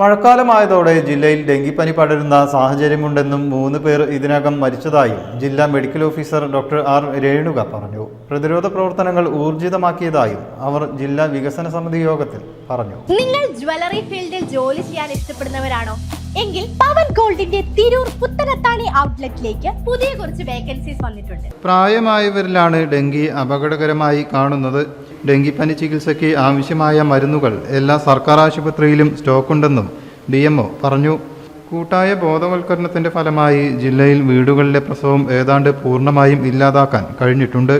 മഴക്കാലമായതോടെ ജില്ലയിൽ ഡെങ്കിപ്പനി പടരുന്ന സാഹചര്യമുണ്ടെന്നും മൂന്ന് പേർ ഇതിനകം മരിച്ചതായും ജില്ലാ medical officer doctor R Renuka പറഞ്ഞു. പ്രതിരോധ പ്രവർത്തനങ്ങൾ ഊർജിതമാക്കിയതായും അവർ ജില്ലാ വികസന സമിതി യോഗത്തിൽ പറഞ്ഞു. നിങ്ങൾ ജ്വല്ലറി ഫീൽഡിൽ ജോലി ചെയ്യാൻ ഇഷ്ടപ്പെടുന്നവരാണോ? എങ്കിൽ പവൻ ഗോൾഡിന്റെ തിരൂർ പുത്തനത്താണി ഔട്ട്ലെറ്റിലേക്ക് പുതിയ കുറച്ച് വേക്കൻസീസ് വന്നിട്ടുണ്ട്. പ്രായമായവരിലാണ് ഡെങ്കി അപകടകരമായി കാണുന്നത്. ഡെങ്കിപ്പനി ചികിത്സയ്ക്ക് ആവശ്യമായ മരുന്നുകൾ എല്ലാ സർക്കാർ ആശുപത്രിയിലും സ്റ്റോക്കുണ്ടെന്നും ഡി പറഞ്ഞു. കൂട്ടായ ബോധവൽക്കരണത്തിന്റെ ഫലമായി ജില്ലയിൽ വീടുകളിലെ പ്രസവം ഏതാണ്ട് പൂർണമായും ഇല്ലാതാക്കാൻ കഴിഞ്ഞിട്ടുണ്ട്.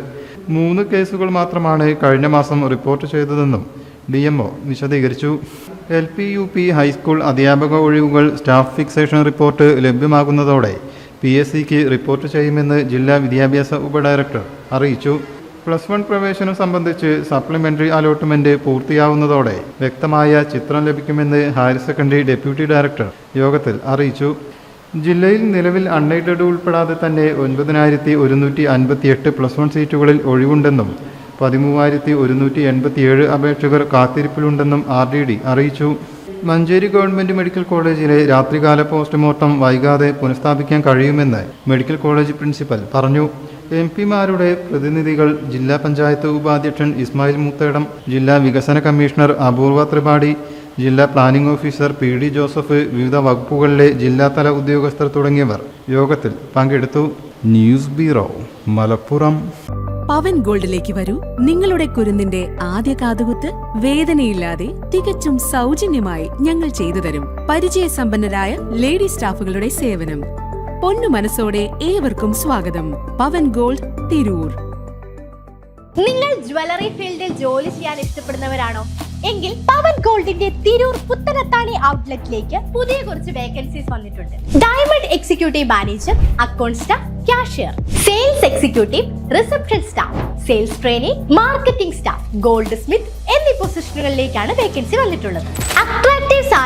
മൂന്ന് കേസുകൾ മാത്രമാണ് കഴിഞ്ഞ മാസം റിപ്പോർട്ട് ചെയ്തതെന്നും ഡി വിശദീകരിച്ചു. L P U P high school അധ്യാപക ഒഴിവുകൾ സ്റ്റാഫ് ഫിക്സേഷൻ റിപ്പോർട്ട് ലഭ്യമാകുന്നതോടെ പി എസ് സിക്ക് റിപ്പോർട്ട് ചെയ്യുമെന്ന് ജില്ലാ വിദ്യാഭ്യാസ ഉപഡയറക്ടർ അറിയിച്ചു. പ്ലസ് വൺ പ്രവേശനം സംബന്ധിച്ച് സപ്ലിമെന്ററി അലോട്ട്മെന്റ് പൂർത്തിയാവുന്നതോടെ വ്യക്തമായ ചിത്രം ലഭിക്കുമെന്ന് ഹയർ സെക്കൻഡറി ഡെപ്യൂട്ടി ഡയറക്ടർ യോഗത്തിൽ അറിയിച്ചു. ജില്ലയിൽ നിലവിൽ അൺഎയ്ഡഡ് ഉൾപ്പെടാതെ തന്നെ ഒൻപതിനായിരത്തി ഒരുന്നൂറ്റി അൻപത്തി എട്ട് പ്ലസ് വൺ സീറ്റുകളിൽ ഒഴിവുണ്ടെന്നും പതിമൂവായിരത്തി ഒരുന്നൂറ്റി എൺപത്തിയേഴ് അപേക്ഷകർ കാത്തിരിപ്പിലുണ്ടെന്നും ആർ ഡി ഡി അറിയിച്ചു. മഞ്ചേരി ഗവൺമെന്റ് മെഡിക്കൽ കോളേജിലെ രാത്രികാല പോസ്റ്റ്മോർട്ടം വൈകാതെ പുനഃസ്ഥാപിക്കാൻ കഴിയുമെന്ന് മെഡിക്കൽ കോളേജ് പ്രിൻസിപ്പൽ പറഞ്ഞു. എം പിമാരുടെ പ്രതിനിധികൾ ജില്ലാ പഞ്ചായത്ത് ഉപാധ്യക്ഷൻ ഇസ്മായിൽ മുത്തേടം ജില്ലാ വികസന കമ്മീഷണർ അപൂർവ ത്രിപാഠി ജില്ലാ planning officer P D Joseph വിവിധ വകുപ്പുകളിലെ ജില്ലാതല ഉദ്യോഗസ്ഥർ തുടങ്ങിയവർ യോഗത്തിൽ പങ്കെടുത്തു. News bureau Malappuram. പവൻ ഗോൾഡിലേക്ക് വരൂ. നിങ്ങളുടെ കുരുന്നിന്റെ ആദ്യ കാതുകുത്ത് വേദനയില്ലാതെ തികച്ചും സൗജന്യമായി ഞങ്ങൾ ചെയ്തു തരും. പരിചയസമ്പന്നരായ ലേഡി സ്റ്റാഫുകളുടെ സേവനം. പൊന്നു മനസ്സോടെ ഏവർക്കും സ്വാഗതം. പവൻ ഗോൾഡ് തിരൂർ. നിങ്ങൾ ജ്വല്ലറി ഫീൽഡിൽ ജോലി ചെയ്യാൻ ഇഷ്ടപ്പെടുന്നവരാണോ? എങ്കിൽ പവൻ ഗോൾഡിന്റെ തിരൂർ പുത്തനത്താണി ഔട്ട്ലെറ്റിലേക്ക് പുതിയ കുറച്ച് വേക്കൻസീസ് വന്നിട്ടുണ്ട്. Diamond executive manager account staff cashier sales executive reception staff sales training marketing staff goldsmith എന്നീ പൊസിഷനുകളിലേക്കാണ് വേക്കൻസി വന്നിട്ടുള്ളത്. അട്രാക്റ്റീവ്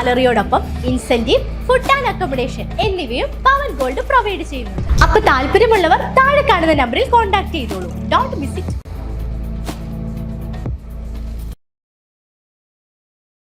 സാലറിയോടൊപ്പം ഇൻസെന്റീവ് ഫുഡ് ആൻഡ് അക്കോമഡേഷൻ എന്നിവയും പവൻ ഗോൾഡ് പ്രൊവൈഡ് ചെയ്യുന്നുണ്ട്. അപ്പൊ താല്പര്യമുള്ളവർ താഴെ കാണുന്ന നമ്പറിൽ കോൺടാക്ട് ചെയ്തോളൂ. Don't miss it